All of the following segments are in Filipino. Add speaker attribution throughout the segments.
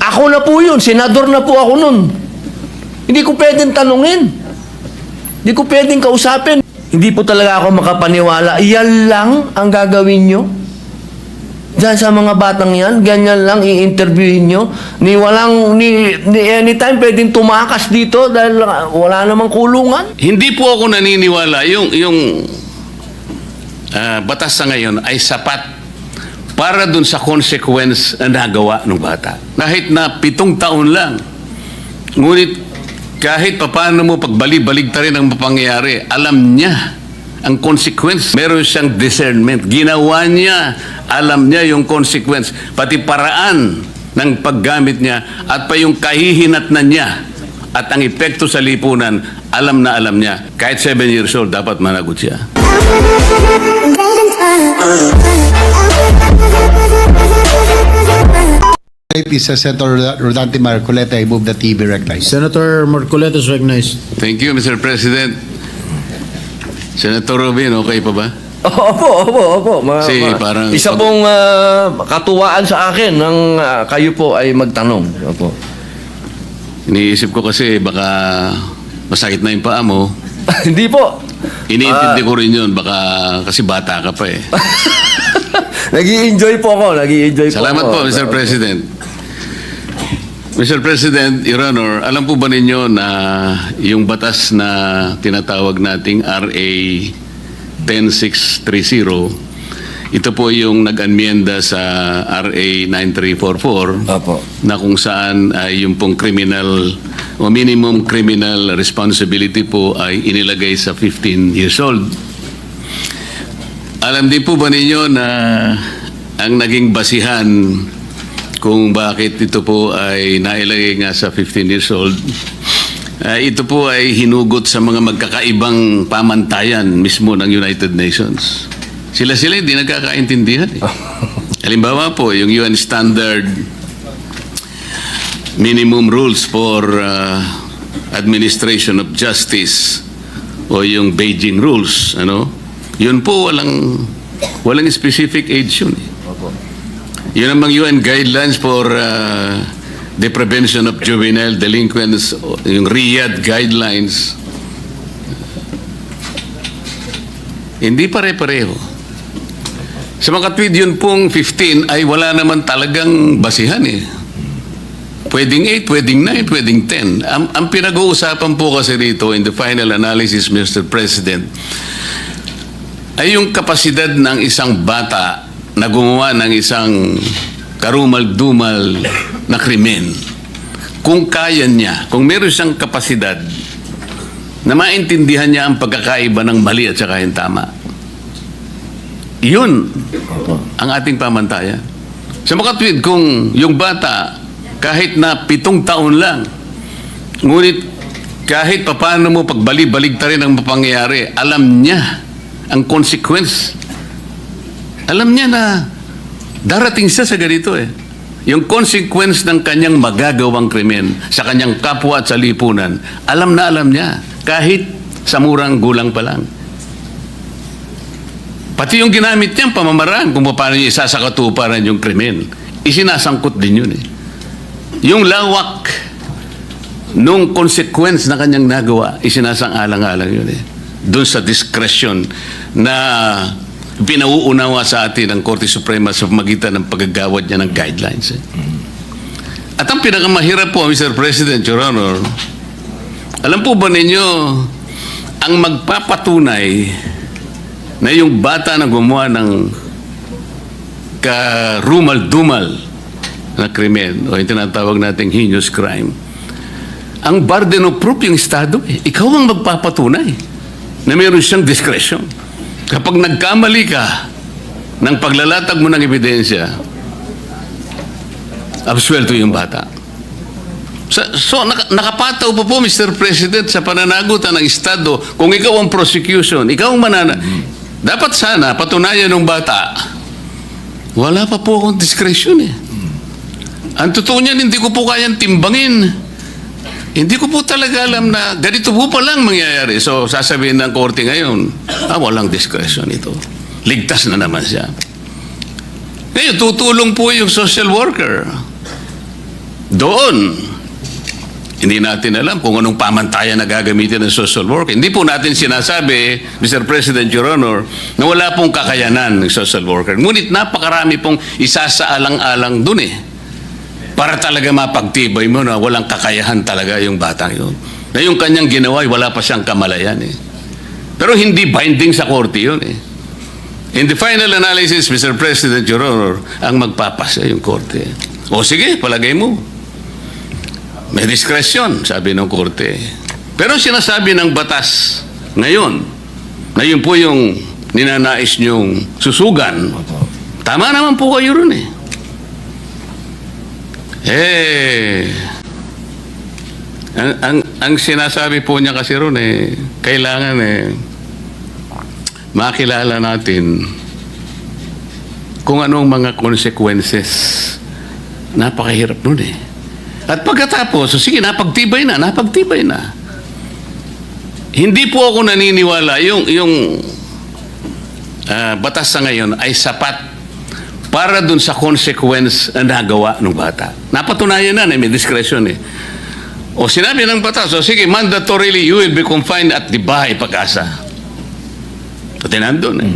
Speaker 1: Ako na po yun, senador na po ako nun. Hindi ko pwedeng tanungin. Hindi ko pwedeng kausapin. Hindi po talaga ako makapaniwala. Iyan lang ang gagawin nyo. Diyan sa mga batang yan, ganyan lang i-interviewin nyo. Ni walang, ni, ni anytime pwedeng tumakas dito dahil ah, wala namang kulungan.
Speaker 2: Hindi po ako naniniwala yung yung ah, batas sa ngayon ay sapat para dun sa consequence na nagawa ng bata. Kahit na pitong taon lang. Ngunit kahit papaano mo pagbali-balig rin ang mapangyayari, alam niya ang consequence. Meron siyang discernment. Ginawa niya, alam niya yung consequence. Pati paraan ng paggamit niya at pa yung kahihinatnan niya at ang epekto sa lipunan, alam na alam niya. Kahit 7 years old, dapat managot siya.
Speaker 3: Uh, Senator Rodante Marcoleta. I move the TV recognized.
Speaker 4: Senator Marcoleta is recognized.
Speaker 2: Thank you, Mr. President. Senator Robin, okay pa ba?
Speaker 1: Opo, opo, opo. Ma-
Speaker 2: Kasi
Speaker 1: ma-
Speaker 2: parang-
Speaker 1: isa pong ah, katuwaan sa akin ng ah, kayo po ay magtanong. Opo.
Speaker 2: Iniisip ko kasi baka masakit na yung paa mo.
Speaker 1: Hindi po.
Speaker 2: Iniintindi ko rin yun, baka kasi bata ka pa eh.
Speaker 1: nag enjoy po ako. nag enjoy po
Speaker 2: Salamat
Speaker 1: ako.
Speaker 2: po, Mr. President. Mr. President, Your Honor, alam po ba ninyo na yung batas na tinatawag nating RA 10630, ito po yung nag-anmienda sa RA 9344
Speaker 1: Opo.
Speaker 2: na kung saan ay yung pong criminal o minimum criminal responsibility po ay inilagay sa 15 years old. Alam din po ba ninyo na ang naging basihan kung bakit ito po ay nailagay nga sa 15 years old, ah, ito po ay hinugot sa mga magkakaibang pamantayan mismo ng United Nations. Sila-sila hindi nagkakaintindihan. Eh. Halimbawa po, yung UN Standard Minimum Rules for ah, Administration of Justice o yung Beijing Rules, ano? Yun po walang walang specific age yun. Eh. Yun namang UN guidelines for uh, the prevention of juvenile delinquents, yung RIAD guidelines. Hindi pare-pareho. Sa mga tweet yun pong 15 ay wala naman talagang basihan eh. Pwedeng 8, pwedeng 9, pwedeng 10. Ang, ang pinag-uusapan po kasi dito in the final analysis, Mr. President, ay yung kapasidad ng isang bata na gumawa ng isang karumal-dumal na krimen. Kung kaya niya, kung meron siyang kapasidad na maintindihan niya ang pagkakaiba ng mali at saka yung tama. Yun ang ating pamantayan. Sa mga tweet, kung yung bata, kahit na pitong taon lang, ngunit kahit papaano mo pagbali-balig rin ang mapangyayari, alam niya ang consequence. Alam niya na darating siya sa ganito eh. Yung consequence ng kanyang magagawang krimen sa kanyang kapwa at sa lipunan, alam na alam niya, kahit sa murang gulang pa lang. Pati yung ginamit niyang pamamaraan kung paano niya isasakatuparan yung krimen, isinasangkot din yun eh. Yung lawak nung consequence na kanyang nagawa, isinasang-alang-alang yun eh. Doon sa discretion na pinauunawa sa atin ng Korte Suprema sa magitan ng paggagawad niya ng guidelines. Eh. At ang pinakamahirap po, Mr. President, Your Honor, alam po ba ninyo, ang magpapatunay na yung bata na gumawa ng karumal-dumal na krimen o yung tinatawag nating heinous crime, ang burden of proof yung Estado, eh. ikaw ang magpapatunay na meron siyang discretion. Kapag nagkamali ka ng paglalatag mo ng ebidensya, absuelto yung bata. So, so naka, nakapataw po po, Mr. President, sa pananagutan ng Estado, kung ikaw ang prosecution, ikaw ang manana... Dapat sana, patunayan ng bata, wala pa po akong discretion eh. Ang totoo niyan, hindi ko po kayang timbangin. Hindi ko po talaga alam na ganito po pa lang mangyayari. So, sasabihin ng korte ngayon, ah, walang discretion ito. Ligtas na naman siya. Ngayon, tutulong po yung social worker. doon, hindi natin alam kung anong pamantayan na gagamitin ng social worker. Hindi po natin sinasabi, Mr. President, Your Honor, na wala pong kakayanan ng social worker. Ngunit napakarami pong isasaalang-alang dun eh. Para talaga mapagtibay mo na walang kakayahan talaga yung batang yun. Na yung kanyang ginawa, wala pa siyang kamalayan eh. Pero hindi binding sa korte yun eh. In the final analysis, Mr. President, Your Honor, ang magpapasa yung korte. O sige, palagay mo. May diskresyon, sabi ng korte. Pero sinasabi ng batas ngayon, na yun po yung ninanais niyong susugan, tama naman po kayo ron eh. Eh, ang, ang, ang sinasabi po niya kasi ron eh, kailangan eh, makilala natin kung anong mga consequences. Napakahirap nun eh. At pagkatapos, so sige, napagtibay na, napagtibay na. Hindi po ako naniniwala yung, yung ah, batas sa ngayon ay sapat para dun sa consequence na nagawa ng bata. Napatunayan na, na may discretion eh. O sinabi ng batas, o sige, mandatorily you will be confined at the bahay pag-asa. Pati nandun eh.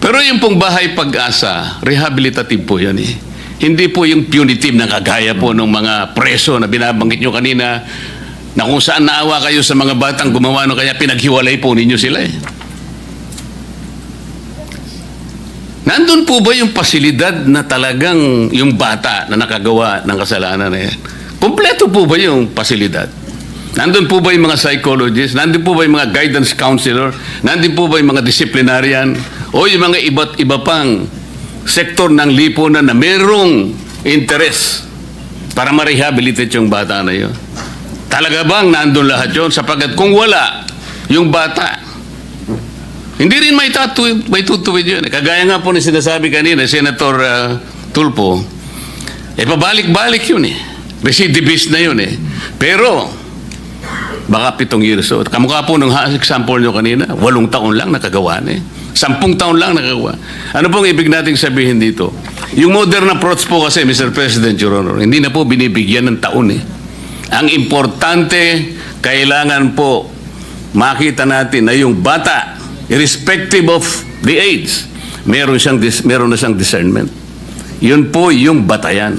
Speaker 2: Pero yung pong bahay pag-asa, rehabilitative po yan eh. Hindi po yung punitive na kagaya po ng mga preso na binabanggit nyo kanina na kung saan naawa kayo sa mga batang gumawa no kaya pinaghiwalay po ninyo sila eh. Nandun po ba yung pasilidad na talagang yung bata na nakagawa ng kasalanan na yan? Kompleto po ba yung pasilidad? Nandun po ba yung mga psychologists? Nandun po ba yung mga guidance counselor? Nandun po ba yung mga disciplinarian? O yung mga iba't iba pang sektor ng lipunan na merong interest para ma-rehabilitate yung bata na yun? Talaga bang nandun lahat yun? Sapagkat kung wala, yung bata, hindi rin may, tatu may tutuwid yun. Kagaya nga po ni sinasabi kanina, Senator uh, Tulpo, eh pabalik-balik yun eh. Recidivist na yun eh. Pero, baka pitong years old. Kamukha po nung example nyo kanina, walong taon lang nakagawa na eh. Sampung taon lang nakagawa. Ano pong ibig nating sabihin dito? Yung modern approach po kasi, Mr. President, Your Honor, hindi na po binibigyan ng taon eh. Ang importante, kailangan po makita natin na yung bata, irrespective of the age, meron, siyang meron na siyang discernment. Yun po yung batayan.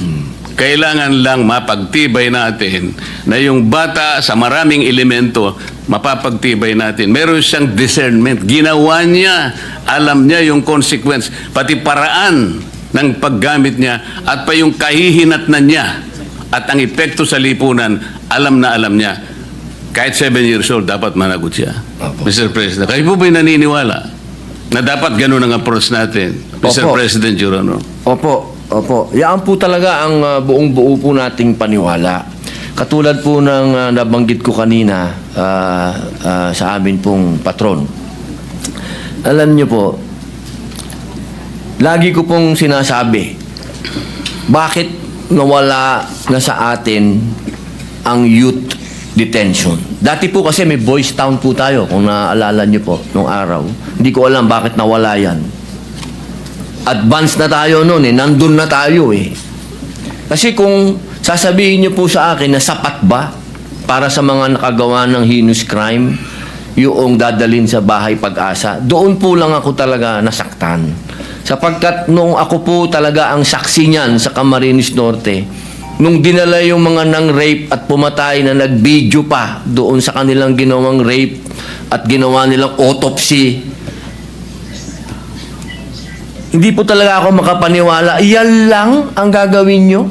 Speaker 2: Kailangan lang mapagtibay natin na yung bata sa maraming elemento, mapapagtibay natin. Meron siyang discernment. Ginawa niya, alam niya yung consequence, pati paraan ng paggamit niya at pa yung kahihinatnan niya at ang epekto sa lipunan, alam na alam niya. Kahit 7 years old, dapat managot siya. Mr. President, kayo po ba'y naniniwala na dapat ganun ang approach natin? Mr.
Speaker 1: Opo.
Speaker 2: President, Honor.
Speaker 1: Opo, opo. Yan po talaga ang uh, buong buo po nating paniwala. Katulad po ng uh, nabanggit ko kanina uh, uh, sa amin pong patron. Alam niyo po, lagi ko pong sinasabi, bakit nawala na sa atin ang youth detention? Dati po kasi may boys town po tayo, kung naaalala niyo po, nung araw. Hindi ko alam bakit nawala yan advance na tayo noon eh. Nandun na tayo eh. Kasi kung sasabihin niyo po sa akin na sapat ba para sa mga nakagawa ng heinous crime yung dadalin sa bahay pag-asa, doon po lang ako talaga nasaktan. Sapagkat nung ako po talaga ang saksi niyan sa Camarines Norte, nung dinala yung mga nang rape at pumatay na nag-video pa doon sa kanilang ginawang rape at ginawa nilang autopsy hindi po talaga ako makapaniwala. Yan lang ang gagawin nyo?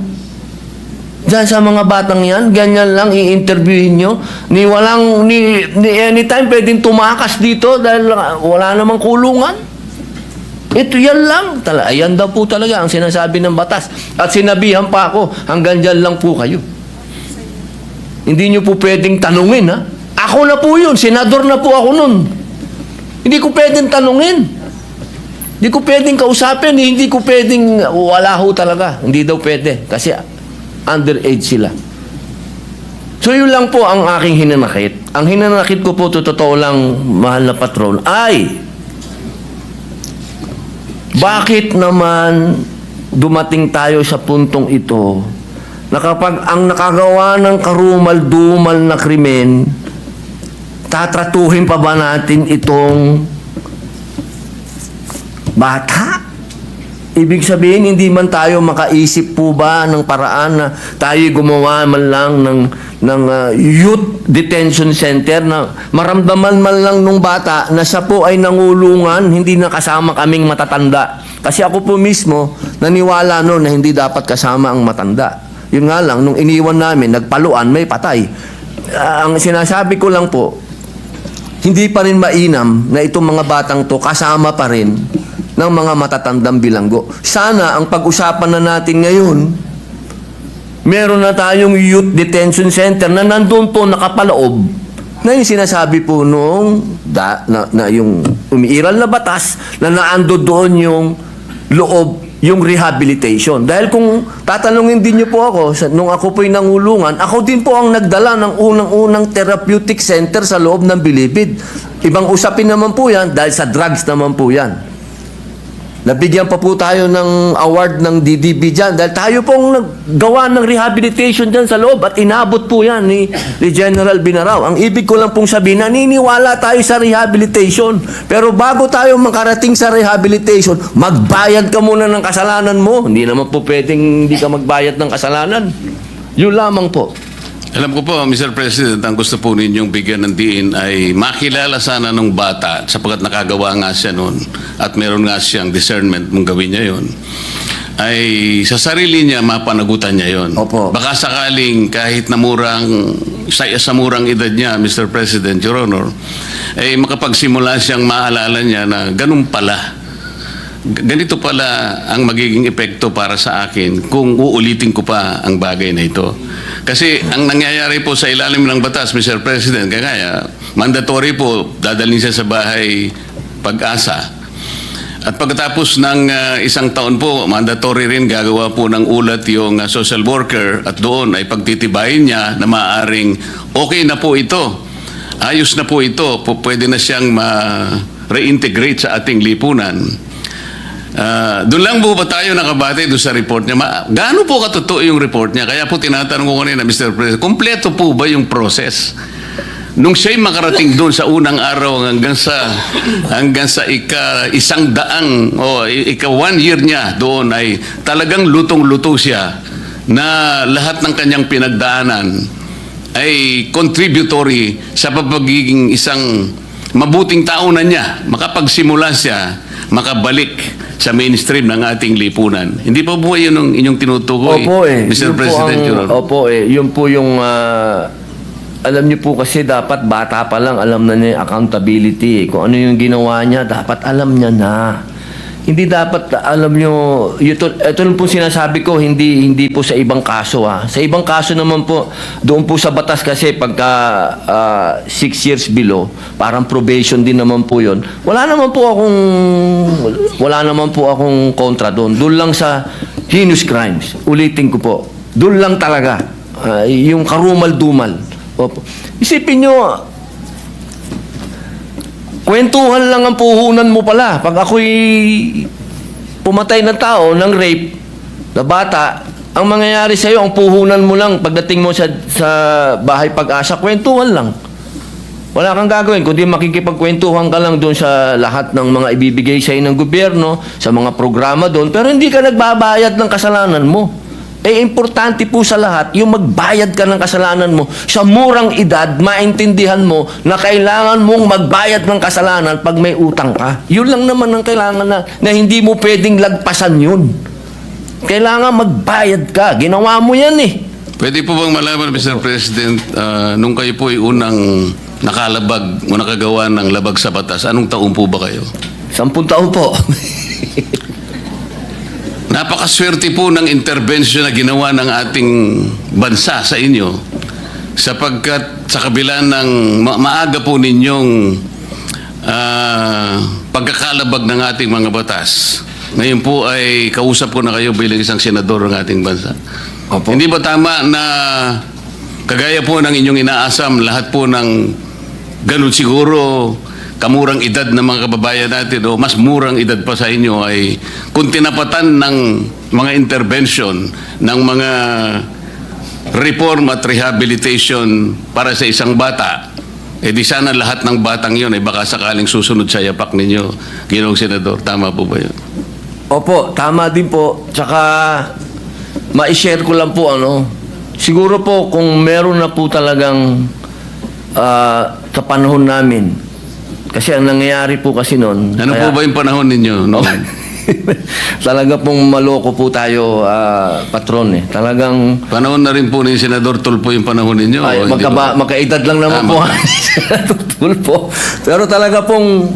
Speaker 1: Diyan sa mga batang yan, ganyan lang i-interviewin nyo. Ni walang, ni, ni anytime pwedeng tumakas dito dahil wala namang kulungan. Ito yan lang. Tala, ayan daw po talaga ang sinasabi ng batas. At sinabihan pa ako, hanggang dyan lang po kayo. Hindi nyo po pwedeng tanungin, ha? Ako na po yun. Senador na po ako nun. Hindi ko pwedeng tanungin. Hindi ko pwedeng kausapin, hindi ko pwedeng, wala ho talaga. Hindi daw pwede. Kasi underage sila. So yun lang po ang aking hinanakit. Ang hinanakit ko po, to totoo lang, mahal na patron, ay, bakit naman dumating tayo sa puntong ito na kapag ang nakagawa ng karumal-dumal na krimen, tatratuhin pa ba natin itong bata? Ibig sabihin, hindi man tayo makaisip po ba ng paraan na tayo gumawa man lang ng, ng ah, youth detention center na maramdaman man lang nung bata na siya po ay nangulungan, hindi na kasama kaming matatanda. Kasi ako po mismo, naniwala no na hindi dapat kasama ang matanda. Yun nga lang, nung iniwan namin, nagpaluan, may patay. Ah, ang sinasabi ko lang po, hindi pa rin mainam na itong mga batang to kasama pa rin ng mga matatandang bilanggo. Sana ang pag-usapan na natin ngayon, meron na tayong youth detention center na nandun po nakapaloob na yung sinasabi po nung da, na, na yung umiiral na batas na naando doon yung loob yung rehabilitation. Dahil kung tatanungin din niyo po ako, sa, nung ako po'y nangulungan, ako din po ang nagdala ng unang-unang therapeutic center sa loob ng Bilibid. Ibang usapin naman po yan dahil sa drugs naman po yan. Nabigyan pa po tayo ng award ng DDB dyan dahil tayo pong naggawa ng rehabilitation dyan sa loob at inabot po yan ni, ni General Binaraw. Ang ibig ko lang pong sabihin, naniniwala tayo sa rehabilitation. Pero bago tayo makarating sa rehabilitation, magbayad ka muna ng kasalanan mo. Hindi naman po pwedeng hindi ka magbayad ng kasalanan. Yun lamang po.
Speaker 2: Alam ko po, Mr. President, ang gusto po ninyong bigyan ng diin ay makilala sana nung bata sapagkat nakagawa nga siya noon at meron nga siyang discernment mong gawin niya yon ay sa sarili niya mapanagutan niya yon.
Speaker 1: Opo.
Speaker 2: Baka sakaling kahit na murang sa, sa murang edad niya, Mr. President, Your Honor, ay makapagsimula siyang maalala niya na ganun pala ganito pala ang magiging epekto para sa akin kung uulitin ko pa ang bagay na ito. Kasi ang nangyayari po sa ilalim ng batas, Mr. President, kagaya, mandatory po, dadalhin siya sa bahay pag-asa. At pagkatapos ng ah, isang taon po, mandatory rin gagawa po ng ulat yung ah, social worker at doon ay pagtitibayin niya na maaaring okay na po ito. Ayos na po ito. Pwede na siyang ma-reintegrate sa ating lipunan. Ah, doon lang po ba tayo nakabate doon sa report niya? Ma- gaano po katotoo yung report niya? Kaya po tinatanong ko kanina, Mr. President, kompleto po ba yung process? Nung siya'y makarating doon sa unang araw hanggang sa hanggang sa ika isang daang o ika one year niya doon ay talagang lutong-luto siya na lahat ng kanyang pinagdaanan ay contributory sa pagiging isang mabuting tao na niya, makapagsimula siya, makabalik sa mainstream ng ating lipunan. Hindi pa po yun ang inyong tinutukoy,
Speaker 1: Opo eh.
Speaker 2: Mr.
Speaker 1: Yun po
Speaker 2: President.
Speaker 1: ang-
Speaker 2: Honor.
Speaker 1: Opo eh. Yun po yung... ah, alam niyo po kasi dapat bata pa lang alam na niya yung accountability. Kung ano yung ginawa niya, dapat alam niya na. Hindi dapat alam niyo, ito, ito po sinasabi ko, hindi hindi po sa ibang kaso ha. Sa ibang kaso naman po, doon po sa batas kasi pagka ah, six years below, parang probation din naman po yon. Wala naman po akong, wala naman po akong kontra doon. Doon lang sa heinous crimes. Ulitin ko po. Doon lang talaga. Ah, yung karumal-dumal. Opo. Isipin nyo, kwentuhan lang ang puhunan mo pala. Pag ako'y pumatay ng tao ng rape na bata, ang mangyayari sa'yo, ang puhunan mo lang pagdating mo sa, sa bahay pag-asa, kwentuhan lang. Wala kang gagawin, kundi makikipagkwentuhan ka lang doon sa lahat ng mga ibibigay sa'yo ng gobyerno, sa mga programa doon, pero hindi ka nagbabayad ng kasalanan mo. Eh, importante po sa lahat, yung magbayad ka ng kasalanan mo sa murang edad, maintindihan mo na kailangan mong magbayad ng kasalanan pag may utang ka. Yun lang naman ang kailangan na, na hindi mo pwedeng lagpasan yun. Kailangan magbayad ka. Ginawa mo yan eh.
Speaker 2: Pwede po bang malaman, Mr. President, ah, nung kayo po ay unang nakalabag o nakagawa ng labag sa batas, anong taon po ba kayo?
Speaker 1: Sampung taon po.
Speaker 2: Napakaswerte po ng intervention na ginawa ng ating bansa sa inyo sapagkat sa kabila ng ma- maaga po ninyong ah, pagkakalabag ng ating mga batas. Ngayon po ay kausap ko na kayo bilang isang senador ng ating bansa.
Speaker 1: Opo.
Speaker 2: Hindi ba tama na kagaya po ng inyong inaasam, lahat po ng ganun siguro kamurang edad ng mga kababayan natin o mas murang edad pa sa inyo ay kung tinapatan ng mga intervention ng mga reform at rehabilitation para sa isang bata, eh di sana lahat ng batang yun ay baka sakaling susunod sa yapak ninyo, Ginoong Senador. Tama po ba yun?
Speaker 1: Opo, tama din po. Tsaka, ma-share ko lang po ano. Siguro po kung meron na po talagang ah, sa panahon namin. Kasi ang nangyayari po kasi noon.
Speaker 2: Ano
Speaker 1: kaya-
Speaker 2: po ba yung panahon ninyo? noon?
Speaker 1: Talaga pong maloko po tayo, ah, patron eh. Talagang
Speaker 2: Panahon na rin po ni Senador Tulfo yung panahon ninyo?
Speaker 1: Ay, magkaba,
Speaker 2: ba?
Speaker 1: magkaedad lang naman
Speaker 2: Ah,
Speaker 1: po.
Speaker 2: magka-
Speaker 1: Tulpo. Pero talaga pong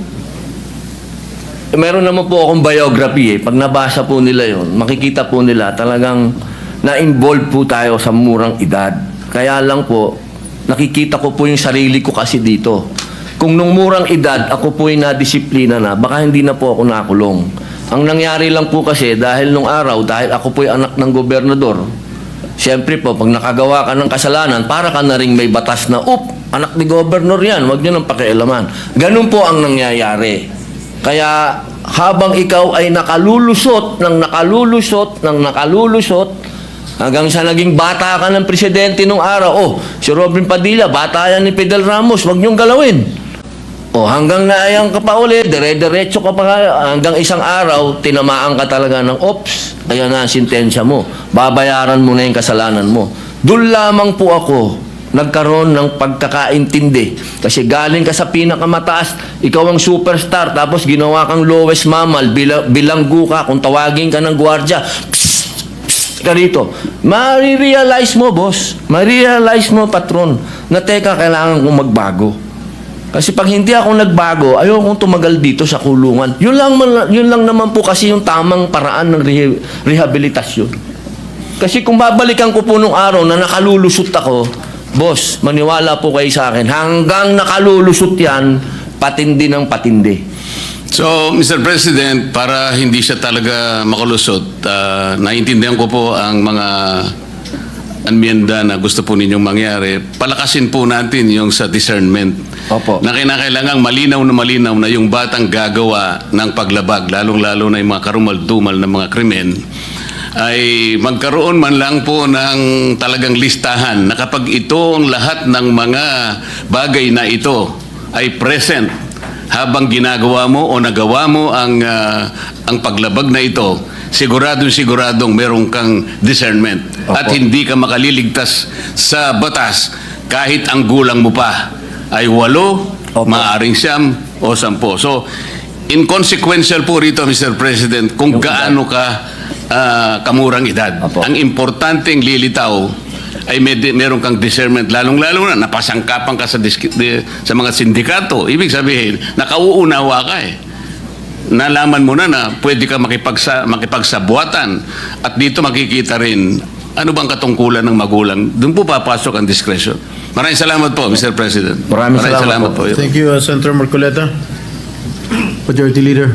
Speaker 1: meron naman po akong biography eh. Pag nabasa po nila yon, makikita po nila talagang na-involve po tayo sa murang edad. Kaya lang po, nakikita ko po yung sarili ko kasi dito. Kung nung murang edad, ako po yung nadisiplina na, baka hindi na po ako nakulong. Ang nangyari lang po kasi, dahil nung araw, dahil ako po yung anak ng gobernador, Siyempre po, pag nakagawa ka ng kasalanan, para ka na rin may batas na, up, anak ni governor yan, wag niyo nang pakialaman. Ganun po ang nangyayari. Kaya habang ikaw ay nakalulusot ng nakalulusot ng nakalulusot, hanggang sa naging bata ka ng presidente nung araw, oh, si Robin Padilla, bata yan ni Fidel Ramos, wag niyong galawin. O hanggang naayang ka pa ulit, dire-diretso ka pa hanggang isang araw, tinamaan ka talaga ng ops. Ayan na ang sintensya mo. Babayaran mo na yung kasalanan mo. Doon lamang po ako nagkaroon ng pagkakaintindi. Kasi galing ka sa pinakamataas, ikaw ang superstar, tapos ginawa kang lowest mammal, bila, bilanggo ka, kung tawagin ka ng gwardya, psst, psst, ka. Marirealize mo, boss. Marirealize mo, patron, na teka, kailangan kong magbago. Kasi pag hindi ako nagbago, ayokong tumagal dito sa kulungan. Yun lang, yun lang naman po kasi yung tamang paraan ng rehabilitasyon. Kasi kung babalikan ko po nung araw na nakalulusot ako, boss, maniwala po kayo sa akin, hanggang nakalulusot yan, patindi ng patindi.
Speaker 2: So, Mr. President, para hindi siya talaga makalusot, ah, naiintindihan ko po ang mga anmiyenda na gusto po ninyong mangyari. Palakasin po natin yung sa discernment.
Speaker 1: Opo.
Speaker 2: Na kinakailangang malinaw na malinaw na yung batang gagawa ng paglabag, lalong-lalo na yung mga karumal-dumal na mga krimen, ay magkaroon man lang po ng talagang listahan na kapag ito ang lahat ng mga bagay na ito ay present habang ginagawa mo o nagawa mo ang ah, ang paglabag na ito, siguradong siguradong meron kang discernment
Speaker 1: Opo.
Speaker 2: at hindi ka makaliligtas sa batas kahit ang gulang mo pa ay walo,
Speaker 1: Opo.
Speaker 2: maaring siyam o sampo. So, inconsequential po rito, Mr. President, kung
Speaker 1: Yung
Speaker 2: gaano ka ah, kamurang edad.
Speaker 1: Opo.
Speaker 2: Ang importanteng lilitaw ay may, meron kang discernment, lalong-lalo na napasangkapan ka sa, disk- di- sa mga sindikato. Ibig sabihin, nakauunawa ka eh. Nalaman mo na na pwede ka makipagsa, makipagsabuatan at dito makikita rin ano bang katungkulan ng magulang. Doon po papasok ang discretion. Maraming salamat po, Mr. President.
Speaker 1: Maraming salamat po.
Speaker 2: po.
Speaker 4: Thank you, uh, Senator Marcoleta. Majority Leader.